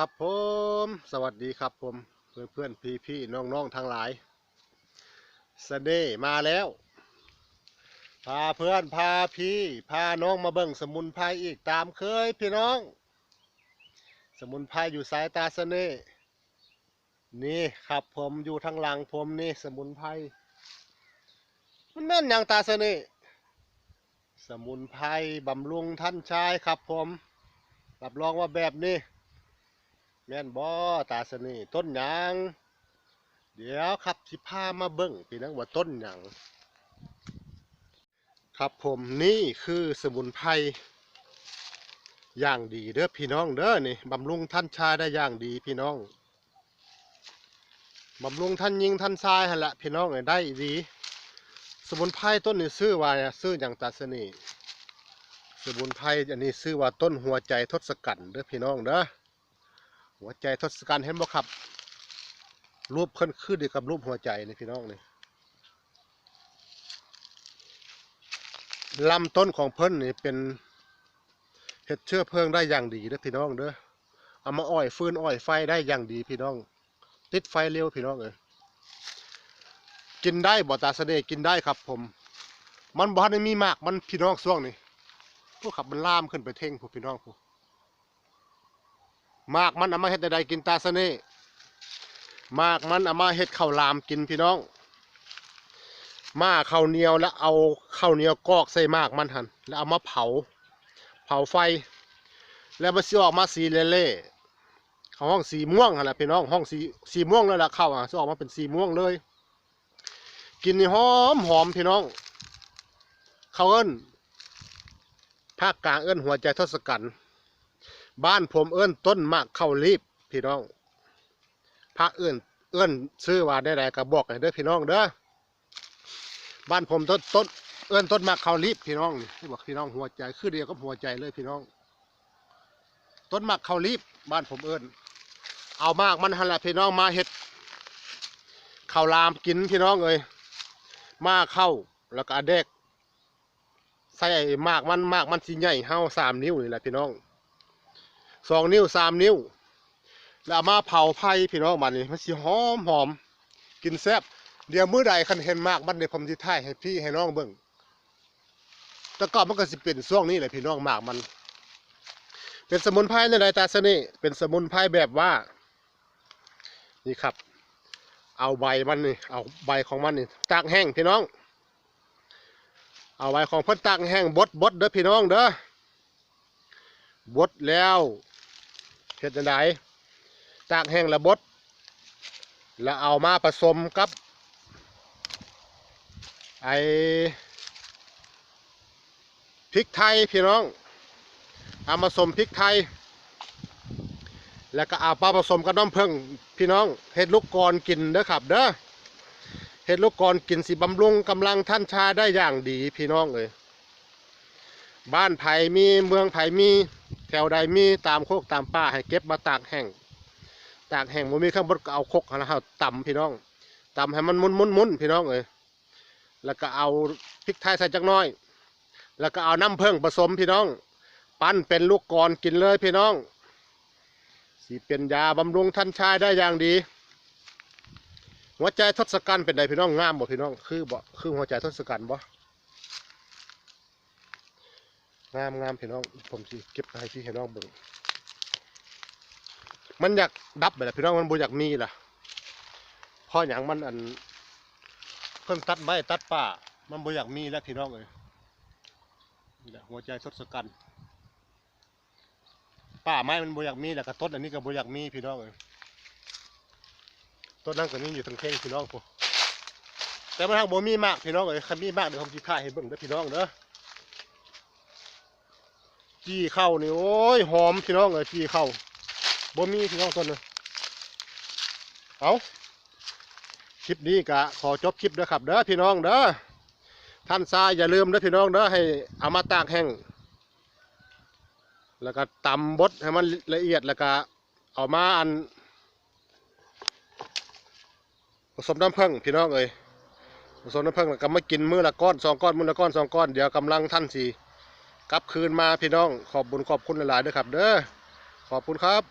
ครับผมสวัสดีครับผมเพื่อนเพื่อนพี่พี่น้องน้องทั้งหลายสเดย์มาแล้ว พาเพื่อนพาพี่ พาน้องมาเบิ่งสมุนไพรอีกตามเคยพี่น้อง สมุนไพรอยู่สายตาเสน่ห์นี่ครับผมอยู่ทางหลังผมนี่สมุนไพรมันแม่นอย่างตาเสน่ห์สมุนไพรบำรุงท่านชายครับผมรับรองว่าแบบนี้ แม่นบ่ตาสน่ต้นหยังเดี๋ยวครับสิพามาเบิ่งพี่นังว่าต้นหยังครับผมนี่คือสมุนไพรอย่างดีเด้อพี่น้องเด้อนี่บำรุงท่านชายได้อย่างดีพี่น้องบำรุงท่านยิงท่านชายหันละพี่น้องเอ้ยได้ดีสมุนไพรต้นนี้ซื้อว่าซื้ออย่างตาสน่สมุนไพรอันนี้ซื้อว่าต้นหัวใจทศกัณฐ์เด้อพี่น้องเด้อ หัวใจทศกัณฐ์เห็นบ่ครับ รูปขึ้นขึ้นดีกับรูปหัวใจนี่พี่น้องนี่ลำต้นของเพิ่นนี่เป็นเห็ดเชื้อเพลิงได้อย่างดีเด้อพี่น้องเด้อเอามาอ้อยฟืนอ้อยไฟได้อย่างดีพี่น้อง ติดไฟเร็วพี่น้องเอ้ยกินได้บ่ตาเสน่ห์กินได้ครับผม มันบ่ทันได้มีมากมันพี่น้องช่วงนี้พวกขับมันล่ามขึ้นไปเท่งพวกพี่น้องพวก มากมันเอามาเฮ็ดใดๆกินตาเสน่มากมันเอามาเฮ็ดข้าวลามกินพี่น้อง มาข้าวเหนียวแล้วเอาข้าวเหนียวกอกใส่มากมันหันแล้วเอามาเผา เผาไฟ แล้วมันสิออกมาสีเล่ๆเขาห้องสีม่วงหั่นแหละพี่น้องห้องสีสีม่วงเลยล่ะข้าวอะสิออกมาเป็นสีม่วงเลย กินนี่หอมหอมพี่น้องเขาเอิ้นภาคกลางเอิ้นหัวใจทศกัณฐ์ บ้านผมเอื้อนต้นมากเข้ารีบพี่น้องพระเอื้อนเอื้อนซื้อว่าได้ไรก็บอกให้เด้อพี่น้องเด้อบ้านผมต้นต้นเอื้อนต้นมากเข้ารีบพี่น้องนี่บอกพี่น้องหัวใจคือเดียวกับหัวใจเลยพี่น้อง ต้นมากเข้ารีบบ้านผมเอื้อนเอามากมันหันละพี่น้องมาเฮ็ดข้าวลามกินพี่น้องเอ้ยมาเข้าแล้วก็เอาเด็กใส่มากมันมากมันสีใหญ่เฮาสามนิ้วนี่แหละพี่น้อง สองนิ้วสามนิ้ว แล้วมาเผาไผ่พี่น้องมันนี่มันสิหอมหอมกินแซ่บเดี๋ยวมื้อใดคันเห็นมากมันในผมสิถ่ายให้พี่ให้น้องเบิ่งแต่ก่อนมันก็สิเป็นช่วงนี้แหละพี่น้องมากมัน เป็นสมุนไพรในไรตาเสน่เป็นสมุนไพรแบบว่า นี่ครับ เอาใบมันนี่เอาใบของมันนี่ตากแห้งพี่น้อง เอาใบของเพิ่นตากแห้งบดบดเด้อพี่น้องเด้อบดแล้ว เห็ดจังไดตากแห้งแล้วบดแล้วเอามาผสมกับไอพริกไทยพี่น้อง เอามาผสมพริกไทย แล้วก็เอาปลาผสมกับน้ำผึ้งพี่น้องเห็ดลูกกรกินเด้อครับเด้อเห็ดลูกกรกินสิบำรุงกำลังท่านชาได้อย่างดีพี่น้องเลยบ้านไผ่มีเมืองไผ่มี แถวใดมีตามโคกตามป่าให้เก็บมาตากแห้งตากแห้งมันมีข้างบนก็เอาโคกนะฮะตำพี่น้องต่ำให้มันมุนมุนมุนพี่น้องเอ้ยแล้วก็เอาพริกไทยใส่จักน้อย แล้วก็เอาน้ำผึ้งผสมพี่น้อง ปั้นเป็นลูกกรกินเลยพี่น้องสีเป็นยาบำรุงท่านชายได้อย่างดี หัวใจทศกัณฐ์เป็นไดพี่น้องงามบ่พี่น้อง คือบ่คือหัวใจทศกัณฐ์บ่ งามงามพี่น้อง ผมสิเก็บไปให้พี่ให้น้องเบิ่งมันอยากดับไปแหละพี่น้องมันบ่อยากมีล่ะพราะอย่างมันอัน เพิ่นตัดไม้ตัดป่า มันบ่อยากมีแล้วพี่น้องเอ้ยนี่แหละหัวใจทศกัณฐ์ป่าไม้มันบ่อยากมีแล้วก็ต้นอันนี้ก็บ่อยากมีพี่น้องเอ้ยต้นนั้นก็มีอยู่ทั้งเข่งพี่น้องพวกแต่มันทางบ่มีมากพี่น้องเอ้ยคันมีมากเดี๋ยวผมสิถ่ายให้เบิ่งเด้อพี่น้องเด้อ จี้เข้านี่โอ้ยหอมพี่น้องเอ้ยจี้เข้าบ่มีพี่น้องต้นเลยเอาคลิปนี้กะขอจบคลิปเด้อครับเด้อพี่น้องเด้อท่านทรายอย่าลืมเด้อพี่น้องเด้อให้เอามาตากแห้งแล้วก็ตำบดให้มันละเอียดแล้วก็เอามาอันผสมน้ำผึ้งพี่น้องเอ้ยผสมน้ำผึ้งแล้วก็มากินมื้อละก้อนสองก้อนมื้อละก้อนสองก้อนเดี๋ยวกำลังท่านสี กลับคืนมาพี่น้องขอบบุญขอบคุณหลายๆด้วยครับ เด้อขอบคุณครับ